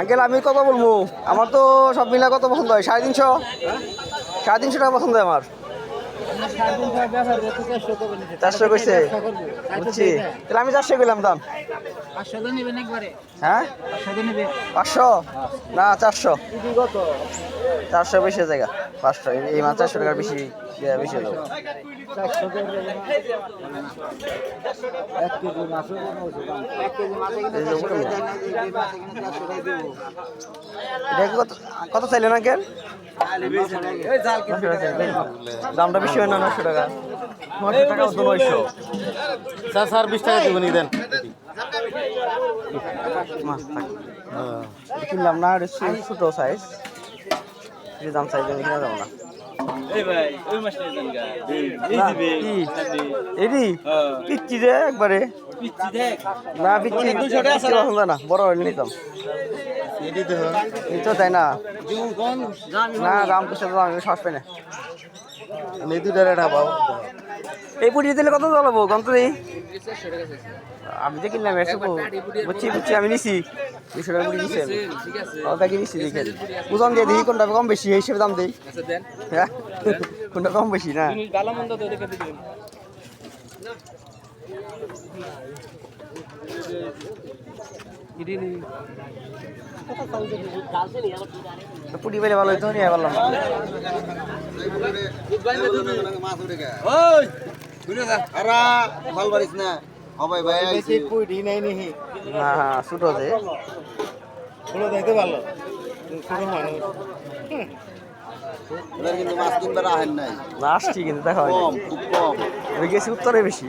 Uncle, আমি কত বলব। আমার তো সব মিলা কত পছন্দ হয়? সাড়ে তিনশো? সাড়ে তিনশো টাকা পছন্দ হয় আমার। চারশো কইছে? বুঝছি। তাহলে আমি চারশো গেলাম দাম। হ্যাঁ? পাঁচশো? না চারশো। চারশো বেশি জায়গা। পাঁচশো। এই- মাছ চারশো টাকার বেশি ইয়ে, বেশি হলো কত চাইলেন আঙ্কেল? দামটা বেশি হয় না নশো টাকা। নশো টাকা তো নয়শো। স্যার স্যার বিশ টাকা দেবেন দেন। কিনলাম না ছোট সাইজ যে দাম চাইলে আমি কিনা যাব না। না, পিচ্ছি যে একবারে। না পিচ্ছি না বড় হলে নিতাম নিতেও তাই না? না দাম তো আমি শ্বাস পাই না। আমি দুইটা রেট হাবাও এই পুটি দিলে কত জ্বালাবো গন্ত দিই আমি যে কিনলাম একশো বুঝছি বুঝছি, আমি নিছি। দুশো টাকা পুটি নিছি আমি। ওটাকে নিছি, দেখে। ওজন দিয়ে দিই কোনটা কম বেশি, এই হিসেবে দাম দিই। হ্যাঁ? কোনটা কম বেশি, না? পুটি পেলে ভালো হইতো নিয়ে পারলাম ভালো পারিস না। হবাই ভাই আইছি। হ্যাঁ হ্যাঁ ছোট যে। দেখতে ভালো। এবার কিন্তু মাছ কিনবার আহেন নাই। আসছি কিন্তু দেখা হয় কম খুব কম। গেছি উত্তরে বেশি।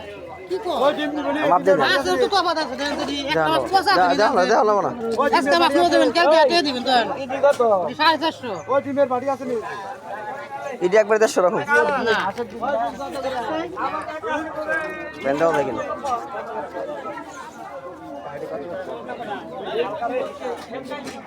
এটি একবার দেড়শো রকম ব্যান্ডাও দেখেন